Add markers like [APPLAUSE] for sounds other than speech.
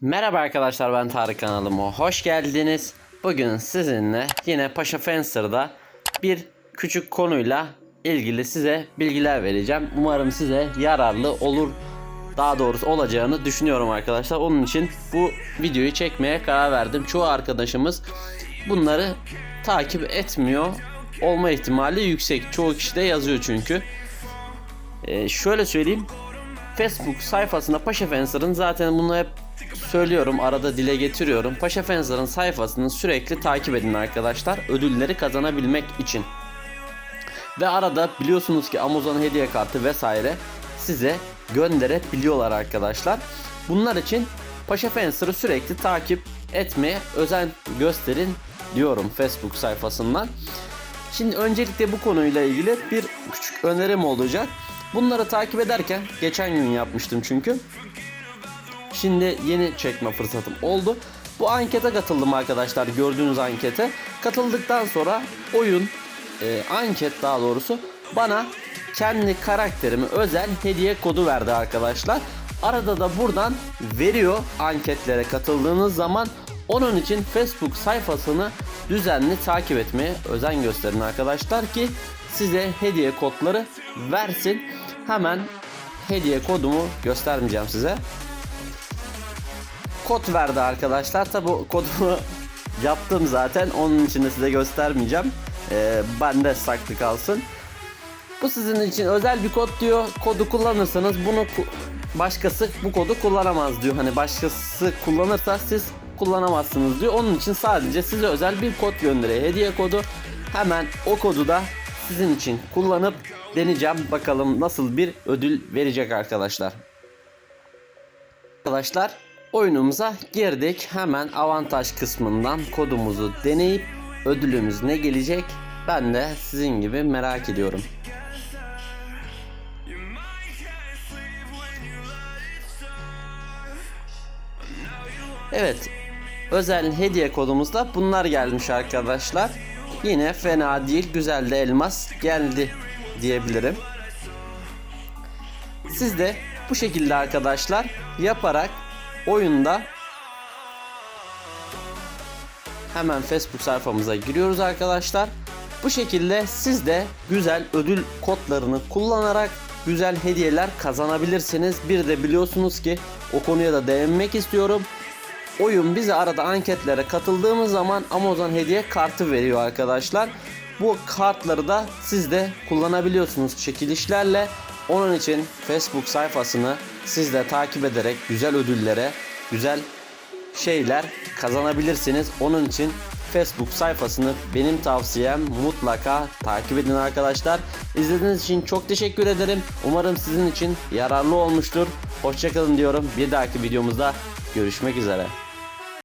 Merhaba arkadaşlar ben Tarık kanalıma hoş geldiniz. Bugün sizinle yine Paşa Fencer'da bir küçük konuyla ilgili size bilgiler vereceğim. Umarım size yararlı olur. Daha doğrusu olacağını düşünüyorum arkadaşlar. Onun için bu videoyu çekmeye karar verdim. Çoğu arkadaşımız bunları takip etmiyor. Olma ihtimali yüksek. Çoğu kişi de yazıyor çünkü. Ee, şöyle söyleyeyim. Facebook sayfasında Paşa Fencer'ın zaten bunu hep söylüyorum arada dile getiriyorum. Paşa Fencer'ın sayfasını sürekli takip edin arkadaşlar. Ödülleri kazanabilmek için. Ve arada biliyorsunuz ki Amazon hediye kartı vesaire size gönderebiliyorlar arkadaşlar. Bunlar için Paşa Fencer'ı sürekli takip etmeye özen gösterin diyorum Facebook sayfasından. Şimdi öncelikle bu konuyla ilgili bir küçük önerim olacak. Bunları takip ederken geçen gün yapmıştım çünkü. Şimdi yeni çekme fırsatım oldu. Bu ankete katıldım arkadaşlar gördüğünüz ankete. Katıldıktan sonra oyun e, anket daha doğrusu bana kendi karakterime özel hediye kodu verdi arkadaşlar. Arada da buradan veriyor anketlere katıldığınız zaman. Onun için Facebook sayfasını düzenli takip etmeye özen gösterin arkadaşlar ki size hediye kodları versin. Hemen hediye kodumu göstermeyeceğim size kod verdi arkadaşlar. Tabi kodumu [LAUGHS] yaptım zaten. Onun için de size göstermeyeceğim. Ee, bende saklı kalsın. Bu sizin için özel bir kod diyor. Kodu kullanırsanız bunu başkası bu kodu kullanamaz diyor. Hani başkası kullanırsa siz kullanamazsınız diyor. Onun için sadece size özel bir kod gönderiyor. Hediye kodu. Hemen o kodu da sizin için kullanıp deneyeceğim. Bakalım nasıl bir ödül verecek arkadaşlar. Arkadaşlar oyunumuza girdik. Hemen avantaj kısmından kodumuzu deneyip ödülümüz ne gelecek ben de sizin gibi merak ediyorum. Evet. Özel hediye kodumuzda bunlar gelmiş arkadaşlar. Yine fena değil. Güzel de elmas geldi diyebilirim. Siz de bu şekilde arkadaşlar yaparak oyunda hemen Facebook sayfamıza giriyoruz arkadaşlar. Bu şekilde siz de güzel ödül kodlarını kullanarak güzel hediyeler kazanabilirsiniz. Bir de biliyorsunuz ki o konuya da değinmek istiyorum. Oyun bize arada anketlere katıldığımız zaman Amazon hediye kartı veriyor arkadaşlar. Bu kartları da siz de kullanabiliyorsunuz çekilişlerle. Onun için Facebook sayfasını siz de takip ederek güzel ödüllere, güzel şeyler kazanabilirsiniz. Onun için Facebook sayfasını benim tavsiyem mutlaka takip edin arkadaşlar. İzlediğiniz için çok teşekkür ederim. Umarım sizin için yararlı olmuştur. Hoşçakalın diyorum. Bir dahaki videomuzda görüşmek üzere.